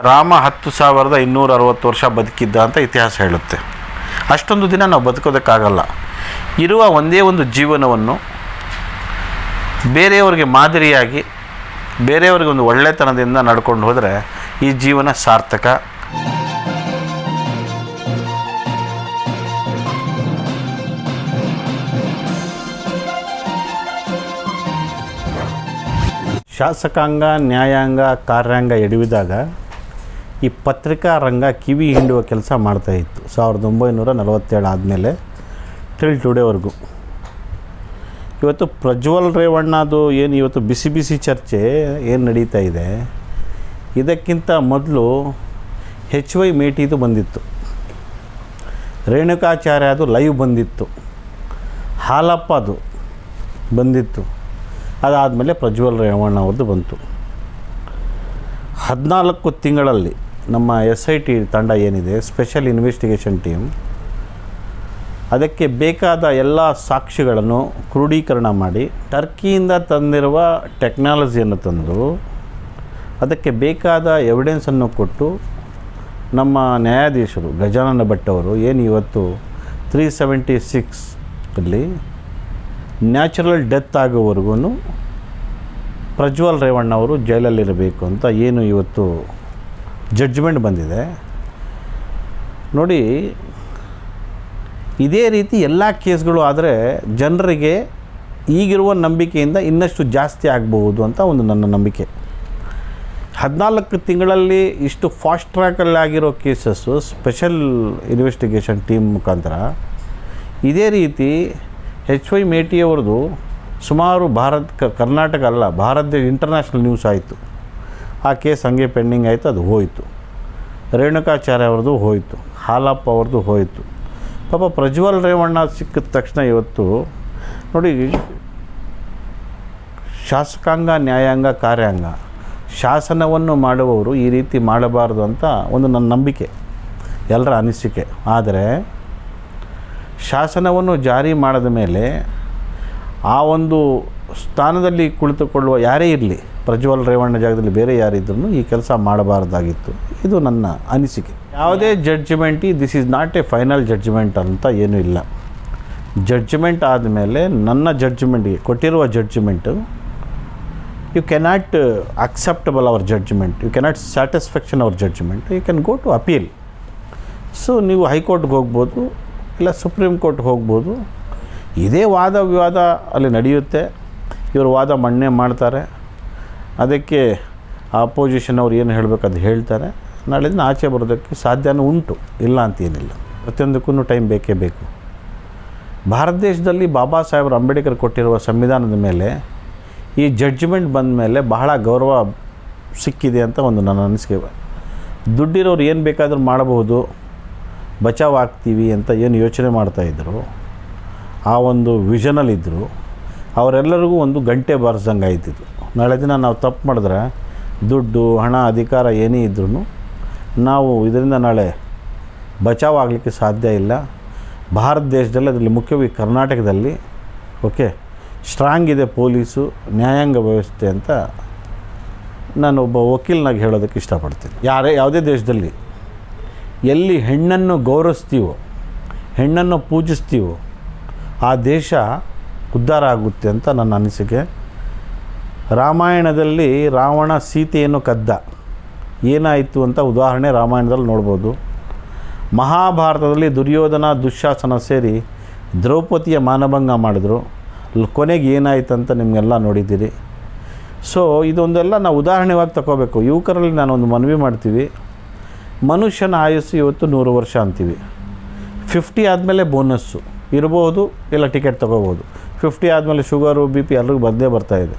ರಾಮ ಹತ್ತು ಸಾವಿರದ ಇನ್ನೂರ ಅರವತ್ತು ವರ್ಷ ಬದುಕಿದ್ದ ಅಂತ ಇತಿಹಾಸ ಹೇಳುತ್ತೆ. ಅಷ್ಟೊಂದು ದಿನ ನಾವು ಬದುಕೋದಕ್ಕಾಗಲ್ಲ. ಇರುವ ಒಂದೇ ಒಂದು ಜೀವನವನ್ನು ಬೇರೆಯವರಿಗೆ ಮಾದರಿಯಾಗಿ, ಬೇರೆಯವರಿಗೆ ಒಂದು ಒಳ್ಳೆತನದಿಂದ ನಡ್ಕೊಂಡು ಹೋದರೆ ಈ ಜೀವನ ಸಾರ್ಥಕ. ಶಾಸಕಾಂಗ, ನ್ಯಾಯಾಂಗ, ಕಾರ್ಯಾಂಗ ಎಡವಿದಾಗ ಈ ಪತ್ರಿಕಾ ರಂಗ ಕಿವಿ ಹಿಂಡುವ ಕೆಲಸ ಮಾಡ್ತಾಯಿತ್ತು ಸಾವಿರದ ಒಂಬೈನೂರ ನಲವತ್ತೇಳು ಆದಮೇಲೆ ಟಿಲ್ ಟುಡೇವರೆಗೂ ಇವತ್ತು ಪ್ರಜ್ವಲ್ ರೇವಣ್ಣದು ಏನು ಇವತ್ತು ಬಿಸಿ ಬಿಸಿ ಚರ್ಚೆ ಏನು ನಡೀತಾ ಇದೆ, ಇದಕ್ಕಿಂತ ಮೊದಲು ಹೆಚ್ ವೈ ಮೇಟಿದು ಬಂದಿತ್ತು. ರೇಣುಕಾಚಾರ್ಯ ಅದು ಲೈವ್ ಬಂದಿತ್ತು. ಹಾಲಪ್ಪ ಅದು ಬಂದಿತ್ತು. ಅದಾದಮೇಲೆ ಪ್ರಜ್ವಲ್ ರೇವಣ್ಣ ಅವ್ರದ್ದು ಬಂತು. ಹದಿನಾಲ್ಕು ತಿಂಗಳಲ್ಲಿ ನಮ್ಮ ಎಸ್ ಐ ಟಿ ತಂಡ ಏನಿದೆ ಸ್ಪೆಷಲ್ ಇನ್ವೆಸ್ಟಿಗೇಷನ್ ಟೀಮ್ ಅದಕ್ಕೆ ಬೇಕಾದ ಎಲ್ಲ ಸಾಕ್ಷಿಗಳನ್ನು ಕ್ರೋಢೀಕರಣ ಮಾಡಿ, ಟರ್ಕಿಯಿಂದ ತಂದಿರುವ ಟೆಕ್ನಾಲಜಿಯನ್ನು ತಂದು, ಅದಕ್ಕೆ ಬೇಕಾದ ಎವಿಡೆನ್ಸನ್ನು ಕೊಟ್ಟು, ನಮ್ಮ ನ್ಯಾಯಾಧೀಶರು ಗಜಾನನ ಭಟ್ ಅವರು ಏನು ಇವತ್ತು ತ್ರೀ ಸೆವೆಂಟಿ ಸಿಕ್ಸಲ್ಲಿ ನ್ಯಾಚುರಲ್ ಡೆತ್ ಆಗೋವರೆಗೂ ಪ್ರಜ್ವಲ್ ರೇವಣ್ಣ ಅವರು ಜೈಲಲ್ಲಿರಬೇಕು ಅಂತ ಏನು ಇವತ್ತು ಜಡ್ಜ್ಮೆಂಟ್ ಬಂದಿದೆ. ನೋಡಿ, ಇದೇ ರೀತಿ ಎಲ್ಲ ಕೇಸ್ಗಳು ಆದರೆ ಜನರಿಗೆ ಈಗಿರುವ ನಂಬಿಕೆಯಿಂದ ಇನ್ನಷ್ಟು ಜಾಸ್ತಿ ಆಗಬಹುದು ಅಂತ ಒಂದು ನನ್ನ ನಂಬಿಕೆ. ಹದಿನಾಲ್ಕು ತಿಂಗಳಲ್ಲಿ ಇಷ್ಟು ಫಾಸ್ಟ್ ಟ್ರ್ಯಾಕಲ್ಲಿ ಆಗಿರೋ ಕೇಸಸ್ಸು ಸ್ಪೆಷಲ್ ಇನ್ವೆಸ್ಟಿಗೇಷನ್ ಟೀಮ್ ಮುಖಾಂತರ ಇದೇ ರೀತಿ ಎಚ್ ವೈ ಮೇಟಿಯವ್ರದ್ದು ಸುಮಾರು ಭಾರತ ಕರ್ನಾಟಕ ಅಲ್ಲ, ಭಾರತದ ಇಂಟರ್ನ್ಯಾಷನಲ್ ನ್ಯೂಸ್ ಆಯಿತು. ಆ ಕೇಸ್ ಹಂಗೆ ಪೆಂಡಿಂಗ್ ಆಯಿತು, ಅದು ಹೋಯಿತು. ರೇಣುಕಾಚಾರ್ಯ ಅವ್ರದ್ದು ಹೋಯಿತು, ಹಾಲಪ್ಪ ಅವ್ರದ್ದು ಹೋಯಿತು. ಪಾಪ ಪ್ರಜ್ವಲ್ ರೇವಣ್ಣ ಸಿಕ್ಕಿದ ತಕ್ಷಣ ಇವತ್ತು, ನೋಡಿ, ಶಾಸಕಾಂಗ, ನ್ಯಾಯಾಂಗ, ಕಾರ್ಯಾಂಗ, ಶಾಸನವನ್ನು ಮಾಡುವವರು ಈ ರೀತಿ ಮಾಡಬಾರ್ದು ಅಂತ ಒಂದು ನನ್ನ ನಂಬಿಕೆ, ಎಲ್ಲರ ಅನಿಸಿಕೆ. ಆದರೆ, ಶಾಸನವನ್ನು ಜಾರಿ ಮಾಡಿದ ಮೇಲೆ ಆ ಒಂದು ಸ್ಥಾನದಲ್ಲಿ ಕುಳಿತುಕೊಳ್ಳುವ ಯಾರೇ ಇರಲಿ, ಪ್ರಜ್ವಲ್ ರೇವಣ್ಣ ಜಾಗದಲ್ಲಿ ಬೇರೆ ಯಾರಿದ್ರೂ ಈ ಕೆಲಸ ಮಾಡಬಾರ್ದಾಗಿತ್ತು. ಇದು ನನ್ನ ಅನಿಸಿಕೆ. ಯಾವುದೇ ಜಡ್ಜ್ಮೆಂಟಿ this is not a final judgement ಅಂತ ಏನೂ ಇಲ್ಲ. ಜಡ್ಜ್ಮೆಂಟ್ ಆದಮೇಲೆ ನನ್ನ ಜಡ್ಜ್ಮೆಂಟ್ಗೆ ಕೊಟ್ಟಿರುವ judgement you cannot acceptable our judgement you cannot satisfaction our judgement you can go to appeal so ನೀವು ಹೈಕೋರ್ಟ್ಗೆ ಹೋಗ್ಬೋದು, ಇಲ್ಲ ಸುಪ್ರೀಂ ಕೋರ್ಟ್ಗೆ ಹೋಗ್ಬೋದು ಇದೇ ವಾದ ವಿವಾದ ಅಲ್ಲಿ ನಡೆಯುತ್ತೆ. ಇವರು ವಾದ ಮಣ್ಣೆ ಮಾಡ್ತಾರೆ. ಅದಕ್ಕೆ ಅಪೋಸಿಷನ್ ಅವ್ರು ಏನು ಹೇಳಬೇಕು ಅದು ಹೇಳ್ತಾರೆ ದಿನ ಆಚೆ ಬರೋದಕ್ಕೆ ಸಾಧ್ಯನೂ ಉಂಟು. ಇಲ್ಲ ಅಂತ ಏನಿಲ್ಲ. ಪ್ರತಿಯೊಂದಕ್ಕೂ ಟೈಮ್ ಬೇಕೇ ಬೇಕು. ಭಾರತ ದೇಶದಲ್ಲಿ ಬಾಬಾ ಸಾಹೇಬ್ರು ಅಂಬೇಡ್ಕರ್ ಕೊಟ್ಟಿರುವ ಸಂವಿಧಾನದ ಮೇಲೆ ಈ ಜಡ್ಜ್ಮೆಂಟ್ ಬಂದ ಮೇಲೆ ಬಹಳ ಗೌರವ ಸಿಕ್ಕಿದೆ ಅಂತ ಒಂದು ನನ್ನ ಅನಿಸಿಕೆ. ದುಡ್ಡಿರೋರು ಏನು ಬೇಕಾದರೂ ಮಾಡಬಹುದು. ಬಚಾವ್ ಆಗ್ತೀವಿ ಅಂತ ಏನು ಯೋಚನೆ ಮಾಡ್ತಾಯಿದ್ರು ಆ ಒಂದು ವಿಷನಲ್ಲಿದ್ದರು ಅವರೆಲ್ಲರಿಗೂ ಒಂದು ಗಂಟೆ ಬಾರಿಸ್ದಂಗೆ ಆಯ್ತಿತ್ತು. ನಾಳೆ ದಿನ ನಾವು ತಪ್ಪು ಮಾಡಿದ್ರೆ ದುಡ್ಡು, ಹಣ, ಅಧಿಕಾರ ಏನೇ ಇದ್ರೂ ನಾವು ಇದರಿಂದ ನಾಳೆ ಬಚಾವ್ ಆಗಲಿಕ್ಕೆ ಸಾಧ್ಯ ಇಲ್ಲ. ಭಾರತ ದೇಶದಲ್ಲಿ, ಅದರಲ್ಲಿ ಮುಖ್ಯವಾಗಿ ಕರ್ನಾಟಕದಲ್ಲಿ, ಓಕೆ, ಸ್ಟ್ರಾಂಗ್ ಇದೆ ಪೊಲೀಸು, ನ್ಯಾಯಾಂಗ ವ್ಯವಸ್ಥೆ ಅಂತ ನಾನು ಒಬ್ಬ ವಕೀಲನಾಗಿ ಹೇಳೋದಕ್ಕೆ ಇಷ್ಟಪಡ್ತೀನಿ. ಯಾರೇ, ಯಾವುದೇ ದೇಶದಲ್ಲಿ ಎಲ್ಲಿ ಹೆಣ್ಣನ್ನು ಗೌರವಿಸ್ತೀವೋ, ಹೆಣ್ಣನ್ನು ಪೂಜಿಸ್ತೀವೋ ಆ ದೇಶ ಉದ್ಧಾರ ಆಗುತ್ತೆ ಅಂತ ನನ್ನ ಅನಿಸಿಕೆ. ರಾಮಾಯಣದಲ್ಲಿ ರಾವಣ ಸೀತೆಯನ್ನು ಕದ್ದ. ಏನಾಯಿತು ಅಂತ ಉದಾಹರಣೆ ರಾಮಾಯಣದಲ್ಲಿ ನೋಡ್ಬೋದು. ಮಹಾಭಾರತದಲ್ಲಿ ದುರ್ಯೋಧನ ದುಶ್ಯಾಸನ ಸೇರಿ ದ್ರೌಪದಿಯ ಮಾನಭಂಗ ಮಾಡಿದ್ರು. ಕೊನೆಗೆ ಏನಾಯ್ತು ಅಂತ ನಿಮಗೆಲ್ಲ ನೋಡಿದ್ದೀರಿ. ಸೊ, ಇದೊಂದೆಲ್ಲ ನಾವು ಉದಾಹರಣೆವಾಗಿ ತಗೋಬೇಕು. ಯುವಕರಲ್ಲಿ ನಾನೊಂದು ಮನವಿ ಮಾಡ್ತೀವಿ. ಮನುಷ್ಯನ ಆಯಸ್ಸು ಇವತ್ತು ನೂರು ವರ್ಷ ಅಂತೀವಿ. ಫಿಫ್ಟಿ ಆದಮೇಲೆ ಬೋನಸ್ಸು. ಇರ್ಬೋದು ಇಲ್ಲ ಟಿಕೆಟ್ ತೊಗೋಬೋದು. ಫಿಫ್ಟಿ ಆದಮೇಲೆ ಶುಗರು ಬಿ ಪಿ ಎಲ್ರಿಗೂ ಬಂದೇ ಬರ್ತಾಯಿದೆ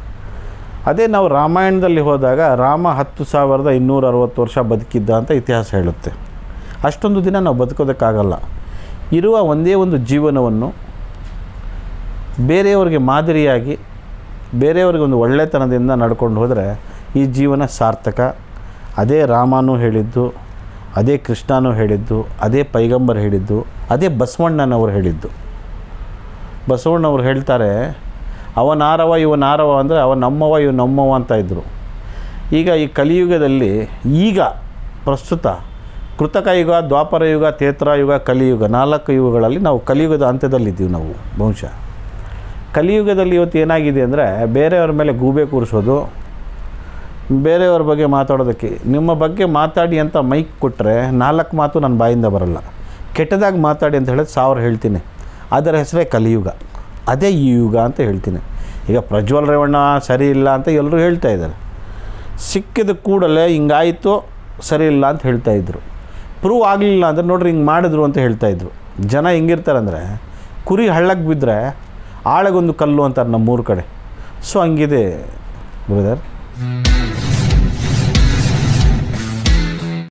ಅದೇ ನಾವು ರಾಮಾಯಣದಲ್ಲಿ ಹೋದಾಗ ರಾಮ ಹತ್ತು ಸಾವಿರದ ಇನ್ನೂರ ಅರವತ್ತು ವರ್ಷ ಬದುಕಿದ್ದ ಅಂತ ಇತಿಹಾಸ ಹೇಳುತ್ತೆ. ಅಷ್ಟೊಂದು ದಿನ ನಾವು ಬದುಕೋದಕ್ಕಾಗಲ್ಲ. ಇರುವ ಒಂದೇ ಒಂದು ಜೀವನವನ್ನು ಬೇರೆಯವರಿಗೆ ಮಾದರಿಯಾಗಿ, ಬೇರೆಯವರಿಗೆ ಒಂದು ಒಳ್ಳೆತನದಿಂದ ನಡ್ಕೊಂಡು ಹೋದರೆ ಈ ಜೀವನ ಸಾರ್ಥಕ. ಅದೇ ರಾಮನೂ ಹೇಳಿದ್ದು ಅದೇ ಕೃಷ್ಣನು ಹೇಳಿದ್ದು, ಅದೇ ಪೈಗಂಬರ್ ಹೇಳಿದ್ದು, ಅದೇ ಬಸವಣ್ಣನವರು ಹೇಳಿದ್ದು. ಬಸವಣ್ಣವ್ರು ಹೇಳ್ತಾರೆ ಅವನಾರವ ಇವನಾರವ ಅಂದರೆ ಅವ ನಮ್ಮವ ಇವ ನಮ್ಮವ ಅಂತ ಇದ್ದರು ಈಗ ಈ ಕಲಿಯುಗದಲ್ಲಿ ಈಗ ಪ್ರಸ್ತುತ ಕೃತಕ ಯುಗ ದ್ವಾಪರ ಯುಗ ತೇತ್ರ ಯುಗ ಕಲಿಯುಗ ನಾಲ್ಕು ಯುಗಗಳಲ್ಲಿ ನಾವು ಕಲಿಯುಗದ ಅಂತ್ಯದಲ್ಲಿದ್ದೀವಿ ನಾವು ಬಹುಶಃ. ಕಲಿಯುಗದಲ್ಲಿ ಇವತ್ತು ಏನಾಗಿದೆ ಅಂದರೆ ಬೇರೆಯವ್ರ ಮೇಲೆ ಗೂಬೆ ಕೂರಿಸೋದು ಬೇರೆಯವ್ರ ಬಗ್ಗೆ ಮಾತಾಡೋದಕ್ಕೆ. ನಿಮ್ಮ ಬಗ್ಗೆ ಮಾತಾಡಿ ಅಂತ ಮೈಕ್ ಕೊಟ್ಟರೆ ನಾಲ್ಕು ಮಾತು ನನ್ನ ಬಾಯಿಂದ ಬರಲ್ಲ. ಕೆಟ್ಟದಾಗಿ ಮಾತಾಡಿ ಅಂತ ಹೇಳಿದ್ರೆ ಸಾವಿರ ಹೇಳ್ತೀನಿ. ಅದರ ಹೆಸರೇ ಕಲಿಯುಗ. ಅದೇ ಈ ಯುಗ ಅಂತ ಹೇಳ್ತೀನಿ. ಈಗ ಪ್ರಜ್ವಲ್ ರೇವಣ್ಣ ಸರಿ ಇಲ್ಲ ಅಂತ ಎಲ್ಲರೂ ಹೇಳ್ತಾ ಇದ್ದಾರೆ. ಸಿಕ್ಕಿದ ಕೂಡಲೇ ಹಿಂಗಾಯಿತು, ಸರಿ ಇಲ್ಲ ಅಂತ ಹೇಳ್ತಾ ಇದ್ರು. ಪ್ರೂವ್ ಆಗಲಿಲ್ಲ ಅಂದರೆ ನೋಡ್ರಿ ಹಿಂಗೆ ಮಾಡಿದ್ರು ಅಂತ ಹೇಳ್ತಾ ಇದ್ರು. ಜನ ಹೆಂಗಿರ್ತಾರಂದರೆ ಕುರಿ ಹಳ್ಳಕ್ಕೆ ಬಿದ್ದರೆ ಆಳಗೊಂದು ಕಲ್ಲು ಅಂತಾರೆ ನಮ್ಮೂರ ಕಡೆ. ಸೊ ಹಂಗಿದೆ ಬ್ರದರ್